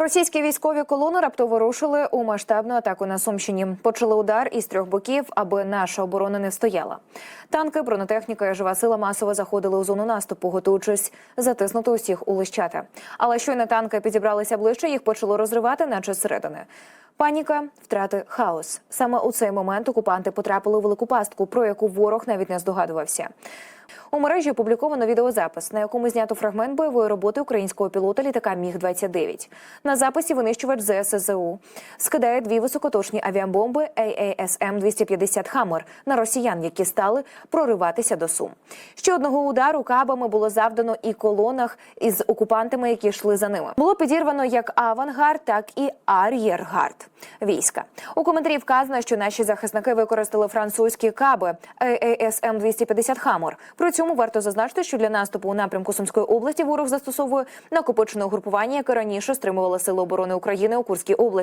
Російські військові колони раптово рушили у масштабну атаку на Сумщині. Почали удар із трьох боків, аби наша оборона не стояла. Танки, бронетехніка і жива сила масово заходили у зону наступу, готуючись затиснути усіх у лищата. Але щойно танки підібралися ближче, їх почало розривати, наче зсередини. Паніка, втрати, хаос. Саме у цей момент окупанти потрапили у велику пастку, про яку ворог навіть не здогадувався. У мережі опубліковано відеозапис, на якому знято фрагмент бойової роботи українського пілота літака Міг 29 На записі винищувач ЗСЗУ скидає дві високоточні авіабомби AASM 250 Хаммер на росіян, які стали прориватися до Сум. Ще одного удару кабами було завдано і колонах із окупантами, які йшли за ними. Було підірвано як авангард, так і ар'єргард війська. У коментарі вказано, що наші захисники використали французькі каби AASM 250 Хаммер. При цьому варто зазначити, що для наступу у напрямку Сумської області ворог застосовує накопичене угрупування, яке раніше стримувало сили оборони України у Курській області.